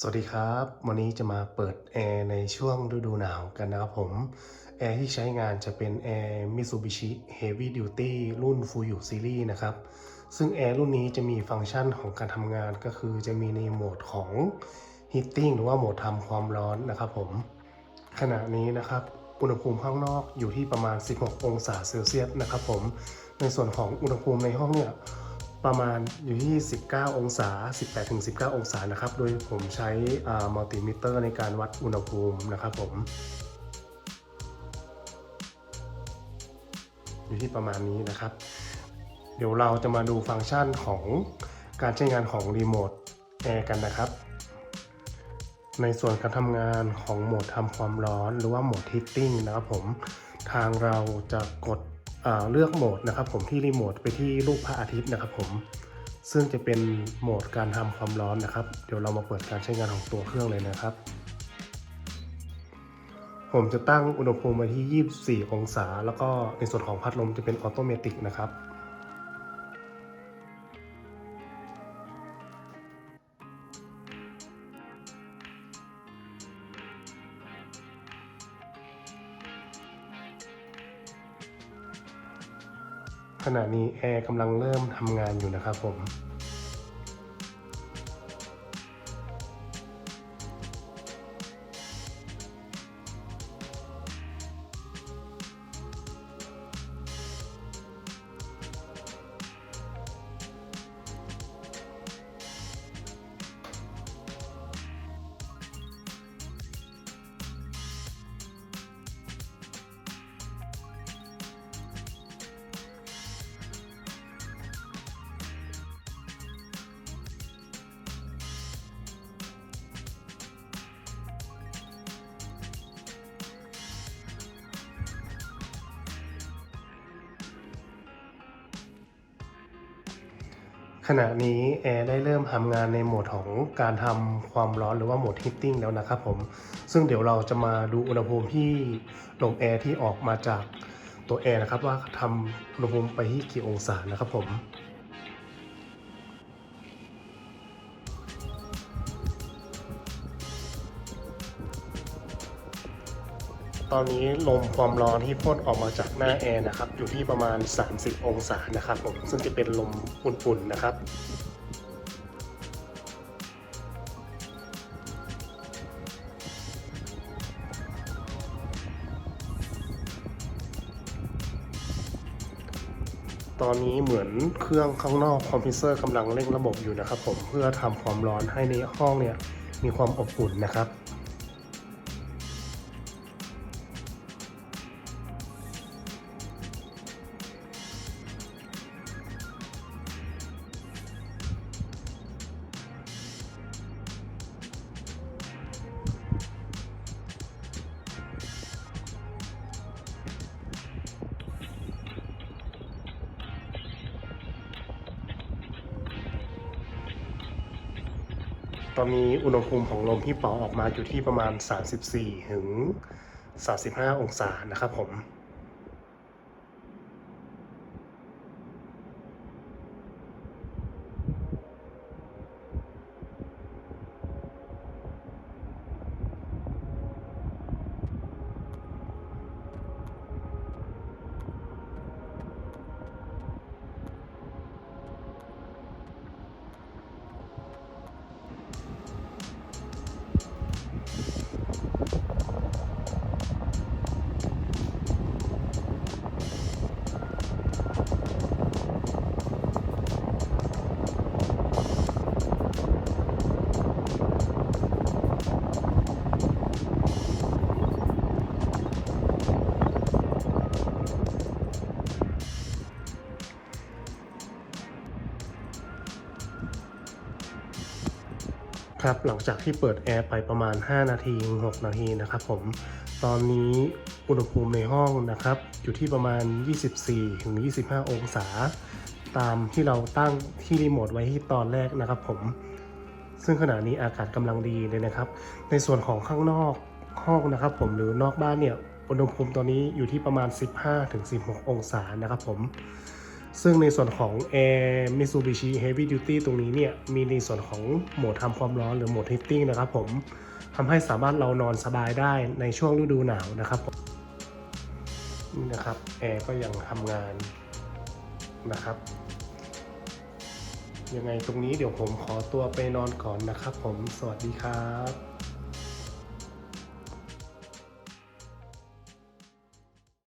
สวัสดีครับ วันนี้จะมาเปิดแอร์ในช่วงฤดูหนาวกันนะครับผม แอร์ที่ใช้งานจะเป็นแอร์ Mitsubishi Heavy Duty รุ่น Fuyu Series นะครับ ซึ่งแอร์รุ่นนี้จะมีฟังก์ชันของการทำงานก็คือจะมีในโหมดของ Heating หรือว่าโหมดทำความร้อนนะครับผม ขณะนี้นะครับ อุณหภูมิข้างนอกอยู่ที่ประมาณ 16 องศาเซลเซียสนะครับผม ในส่วนของอุณหภูมิในห้องเนี่ย ประมาณอยู่ที่ 19 องศา 18-19 องศานะครับ โดยผมใช้มัลติมิเตอร์ในการวัดอุณหภูมินะครับผม อยู่ที่ประมาณนี้นะครับ เดี๋ยวเราจะมาดูฟังก์ชันของการใช้งานของรีโมทแอร์กันนะครับ ในส่วนการทำงานของโหมดทำความร้อนหรือว่าโหมดฮีตติ้งนะครับผม ทางเราจะกด เลือกโหมดนะครับผมที่รีโมทไปที่รูปพระอาทิตย์นะครับผมซึ่งจะเป็นโหมดการทำความร้อนนะครับ เดี๋ยวเรามาเปิดการใช้งานของตัวเครื่องเลยนะครับ ผมจะตั้งอุณหภูมิไว้ที่ 24 องศา แล้วก็ในส่วนของพัดลมจะเป็นออโตเมติกนะครับ ขณะนี้แอร์กำลังเริ่มทำงานอยู่นะครับผม ขณะนี้แอร์ได้เริ่มทำงานในโหมดของการทำความร้อนหรือว่าโหมดฮีตติ้งแล้วนะครับผม ซึ่งเดี๋ยวเราจะมาดูอุณหภูมิที่ลมแอร์ที่ออกมาจากตัวแอร์นะครับว่าทำอุณหภูมิไปที่กี่องศานะครับผม ตอนนี้ลมความร้อนที่พ่นออกมาจากหน้าแอร์นะครับ อยู่ที่ประมาณ 30 องศานะครับผมซึ่งจะเป็นลมอุ่นๆนะครับตอนนี้เหมือนเครื่องข้างนอกคอมพิวเซอร์กำลังเร่งระบบอยู่นะครับผมเพื่อทำความร้อนให้ในห้องเนี่ยมีความอบอุ่นนะครับ ตอนนี้อุณหภูมิของลมที่เป่าออกมาอยู่ที่ประมาณ 34 ถึง 35 องศานะครับผม ครับหลังจากที่เปิดแอร์ไปประมาณ 5 นาที 6 นาทีนะครับผมตอนนี้อุณหภูมิในห้องนะครับ อยู่ที่ประมาณ 24ถึง25 องศา ตามที่เราตั้งที่รีโมทไว้ที่ตอนแรกนะครับผมซึ่งขณะนี้อากาศกำลังดีเลยนะครับ ในส่วนของข้างนอกห้องนะครับ ผมหรือนอกบ้านเนี่ยอุณหภูมิตอนนี้อยู่ที่ประมาณ 15-16 องศานะครับผม ซึ่งในส่วนของ Air Mitsubishi Heavy Duty ตรงนี้เนี่ย มีในส่วนของโหมดทำความร้อนหรือโหมด heating นะครับผมทำให้สามารถเรานอนสบายได้ในช่วงฤดูหนาวนะครับผมนี่นะครับแอร์ก็ยังทำงานนะครับยังไงตรงนี้เดี๋ยวผมขอตัวไปนอนก่อนนะครับผมสวัสดีครับ